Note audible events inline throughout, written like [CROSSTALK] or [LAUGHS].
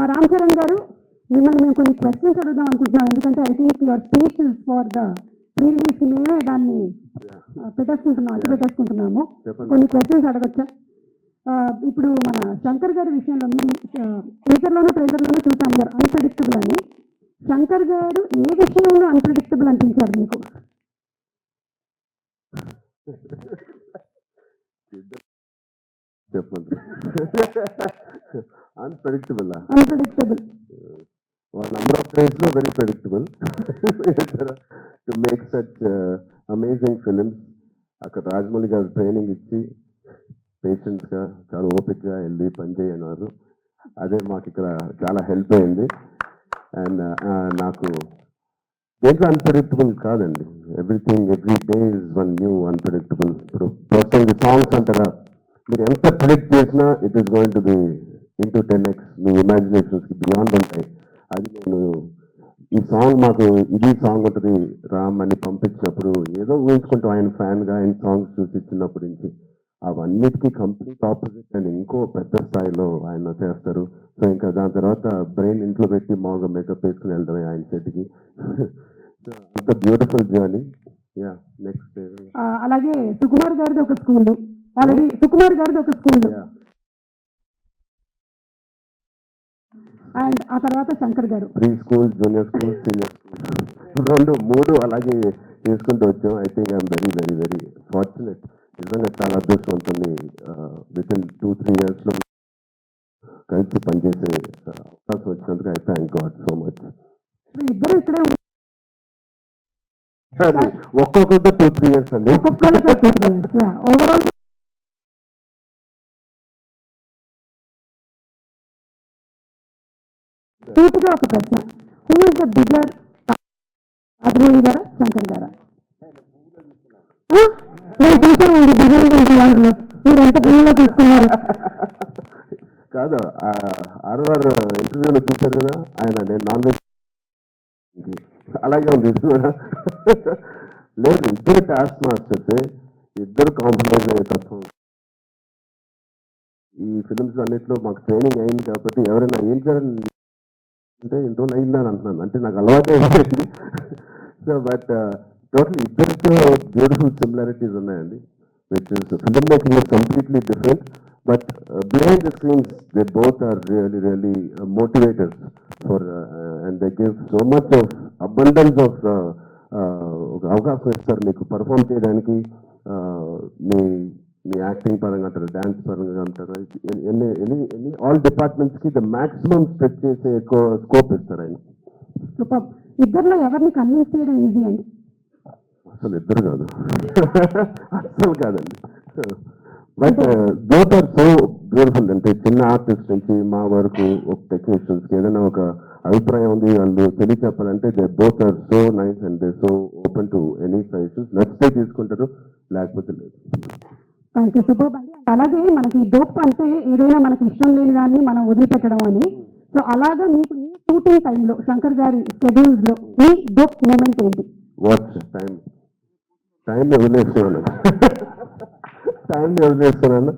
మా రామ్ చరణ్ గారు మిమ్మల్ని మేము కొన్ని క్వశ్చన్స్ అడుగుదాం అనుకుంటున్నాం. ఎందుకంటే I think your speeches for the pre release మేమే దాన్ని పెట్టేసుకుంటున్నాం అడ్డు పెట్టేసుకుంటున్నాము. కొన్ని క్వశ్చన్స్ అడగచ్చా? ఇప్పుడు మన శంకర్ గారి విషయంలో మీరు టీచర్లోనూ ట్రైలర్లోనూ చూసాం గారు అన్ప్రెడిక్టబుల్ అని. శంకర్ గారు ఏ విషయంలో అన్ప్రెడిక్టబుల్ అనిపించారు మీకు? చెప్పండి. Unpredictable unpredictable days are very predictable. [LAUGHS] To make such uh, amazing films. అక్కడ రాజమౌళి గారు ట్రైనింగ్ ఇచ్చి పేషెంట్స్గా చాలా ఓపిక్గా వెళ్ళి పనిచేయి అన్నారు అదే మాకు ఇక్కడ చాలా హెల్ప్ అయింది. అండ్ నాకు దేంట్లో అన్ప్రెడిక్టబుల్ కాదండి. Everything every day is one new unpredictable ఇప్పుడు ప్రస్తుతం సాంగ్స్ అంటారా? మీరు ఎంత ప్రిడిక్ట్ చేసినా it is going to be into ten X మీ ఇమాజినేషన్స్కి బియాండ్ ఉంటాయి అది నేను ఈ సాంగ్ మాకు ఇది సాంగ్ ఉంటుంది రామ్ అని పంపించినప్పుడు ఏదో ఊహించుకుంటూ ఆయన ఫ్యాన్గా ఆయన సాంగ్స్ చూసి చిన్నప్పటి నుంచి. అవన్నిటికీ కంప్లీట్ ఆపోజిట్ అండ్ ఇంకో పెద్ద స్థాయిలో ఆయన చేస్తారు. సో ఇంకా దాని తర్వాత బ్రెయిన్ ఇంట్లో పెట్టి మామూలుగా మేకప్ వేసుకుని వెళ్ళడమే ఆయన సెట్కి [LAUGHS] సో అంత బ్యూటిఫుల్ జర్నీ యా నెక్స్ట్ అలాగే సుకుమార్ గారిది ఒక స్కూల్ ఆల్రెడీ సుకుమార్ గారిది ఒక స్కూల్ అండ్ ఆ తర్వాత శంకర్ గారు. Pre school junior school senior school. రెండు మూడు అలాగే చేసుకుంటూ వచ్చాం. I think I'm very very very fortunate నిజంగా చాలా అదృష్టవంతుని విత్ ఇన్ టూ త్రీ ఇయర్స్లో కలిసి పనిచేసే అవకాశం వచ్చినందుకు I thank God so much ఇద్దరు ఇక్కడే. ఒక్కొక్కరితో టూ త్రీ ఇయర్స్ అండి. ఓవరాల్ సూటిగా ఒక ప్రశ్న. హూ ఇస్ ద బిగ్గర్ అద్వైని గారా శంకర్ గారా? ఆ? నేను చూసానండి బిగ్గర్ దాంట్లో మీరు ఎంత బిల్లులో తీసుకున్నారు కాదు ఆర్ఆర్ ఇంటర్వ్యూలో చూశారు కదా ఆయన నేను నాన్ వెజ్ అలాగే ఉంది లేదు ఇద్దరు టాస్క్ మాస్టర్స్ ఇద్దరు కాంప్రమైజ్ అయ్యే తత్వం. ఈ ఫిల్మ్స్ అన్నింటిలో మాకు ట్రైనింగ్ అయింది కాబట్టి ఎవరైనా ఏం చేయాలని అంటే ఇంత రోజులు అయిందని అంటున్నాను. అంటే నాకు అలవాటు అయిపోయింది. సో బట్ టోటల్ ఇద్దరితో బ్యూటిఫుల్ సిమిలారిటీస్ ఉన్నాయండి. Which is film making is completely different but behind the screens they both are really really motivators for and they give so much of abundance of ఒక అవకాశం ఇస్తారు. మీకు perform చేయడానికి uh, మీ మీ acting పరంగా అంటారు dance పరంగా అంటారు ఎన్ని ఎన్ని ఎన్ని ఆల్ డిపార్ట్మెంట్స్కి ద మాక్సిమం స్ట్రెచ్ చేసే ఎక్కువ స్కోప్ ఇస్తారు ఆయన? సూపర్. ఇద్దరిలో ఎవరిని కన్విన్స్ చేయడం ఈజీ అండి? అసలు ఇద్దరు కాదు. అసలు కాదండి. But both are so beautiful అంటే చిన్న ఆర్టిస్ట్ నుంచి మా వరకు ఒక టెక్నీషియన్స్కి ఏదైనా ఒక అభిప్రాయం ఉంది వాళ్ళు తెలియ చెప్పాలంటే they both are so nice and they so open to any suggestions నచ్చితే తీసుకుంటారు లేకపోతే లేదు. థ్యాంక్ యూ అలాగే మనకి డోప్ అంటే ఏదైనా మనకి ఇష్టం లేని దాన్ని మనం వదిలిపెట్టడం అని. సో అలాగా మీకు ఈ షూటింగ్ టైంలో శంకర్ గారి షెడ్యూల్స్లో మీ డోప్ మూమెంట్ ఏంటి? వాచ్ టైం టైం వదిలేస్తున్నాను. టైం వదిలేస్తున్నాను.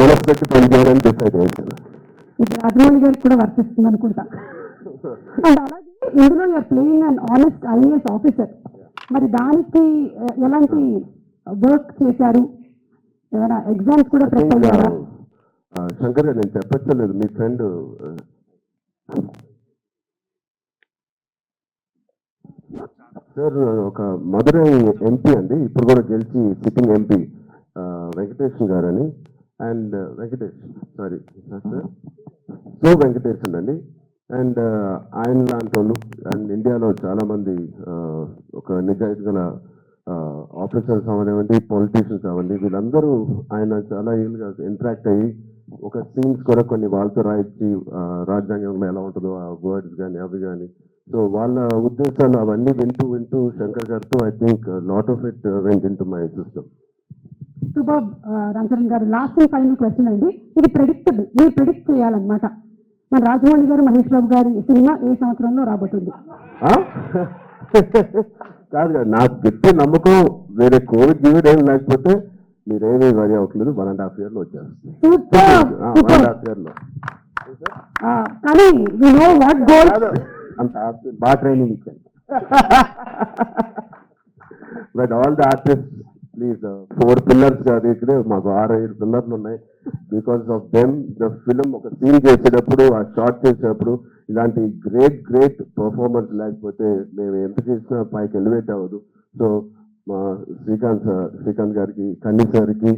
మనసు పెట్టి పని చేయాలని డిసైడ్ చేశాను. ఇది రాజమౌళి గారికి కూడా వర్తిస్తుంది అనుకుంటా. అండ్ అలాగే ఇందులో you're playing and honest IAS officer మరి దానికి ఎలాంటి వర్క్ చేశారు? ఏమైనా ఎగ్జామ్స్ కూడా ప్రిపేర్ అయ్యారా ఆ, శంకర్ గారు నేను చెప్పచ్చలేదు. మీ ఫ్రెండ్ సార్ ఒక మధురై ఎంపీ అండి. ఇప్పుడు కూడా గెలిచి సిట్టింగ్ ఎంపీ వెంకటేష్ గారు అని and Venkatesh sorry sir. So Venkatesh అండి. అండ్ ఆయన లాంటి వాళ్ళు అండ్ ఇండియాలో చాలా మంది ఆ, ఒక నిజాయితీ గల ఆఫీసర్స్ అవనివ్వండి పొలిటీషియన్స్ అవ్వండి వీళ్ళందరూ ఆయన చాలా ఏళ్ళుగా ఇంటరాక్ట్ అయ్యి ఒక సీన్స్ కూడా కొన్ని వాళ్ళతో రాయించి రాజ్యాంగంలో ఎలా ఉంటుందో ఆ వర్డ్స్ కానీ అవి కానీ సో వాళ్ళ ఉద్దేశాలు అవన్నీ వింటూ వింటూ శంకర్ గారితో I think lot of it went in to my system super Ramcharan గారు లాస్ట్ అండ్ ఫైనల్ క్వశ్చన్ అండి. ఇది ప్రెడిక్టబుల్ మీరు ప్రెడిక్ట్ చేయాలన్నమాట. మన రాజమౌళి గారు మహేష్ బాబు గారి సినిమా ఏ సంవత్సరంలో రాబోతుంది? కాదు కాదు నాకు గట్టి నమ్మకం వేరే కోవిడ్ గీవిడ్ ఏం లేకపోతే మీరేమీ వరి అవ్వట్లేదు. వన్ అండ్ హాఫ్ ఇయర్లో వచ్చేస్తుంది. Super one and super. Half ఇయర్లో కానీ వి నో వాట్ గోల్ కాదు అంత ఆస్తి- బాగా ట్రైనింగ్ ఇచ్చాను. But all the artist please four pillars కాదు ఇక్కడే మాకు ఆరు ఐదు పిల్లర్లు ఉన్నాయి. Because of them the film ఒక సీన్ చేసేటప్పుడు ఆ షార్ట్ చేసేటప్పుడు ఇలాంటి గ్రేట్ గ్రేట్ పర్ఫార్మెన్స్ లేకపోతే మేము ఎంత చేసినా పైకి ఎలివేట్ అవ్వదు. సో మా శ్రీకాంత్ సార్ శ్రీకాంత్ గారికి కన్నీ సార్కి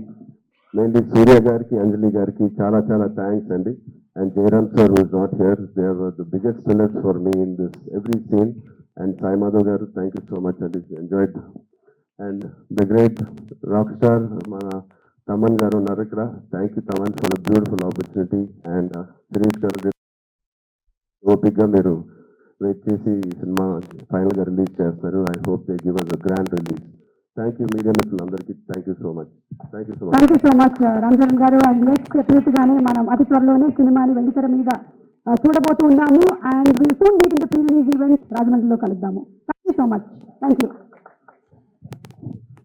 మెయిన్లీ సూర్య గారికి అంజలి గారికి చాలా చాలా థ్యాంక్స్ అండి. And Jayaram sir was not here they are the biggest pillars for me in this every scene and Sai Madhav గారు థ్యాంక్ యూ సో మచ్ అండి enjoyed and the great rock star మన తమన్ గారు ఉన్నారు ఇక్కడ. Thank you Thaman for beautiful opportunity and Sirish గారు ఓపిక్గా మీరు wait చేసి ఈ సినిమా ఫైనల్గా రిలీజ్ చేస్తారు. I hope they give us a grand release thank you media మిత్రులందరికీ. Thank you so much thank you so much thank you so much Ramcharan గారు. And next మనం అతి త్వరలోనే సినిమాని వెండితెర మీద చూడబోతున్నాము చూడబోతూ ఉన్నాము. And will soon meet in the pre release event రాజమండ్రిలో కలుద్దాము. Thank you so much thank you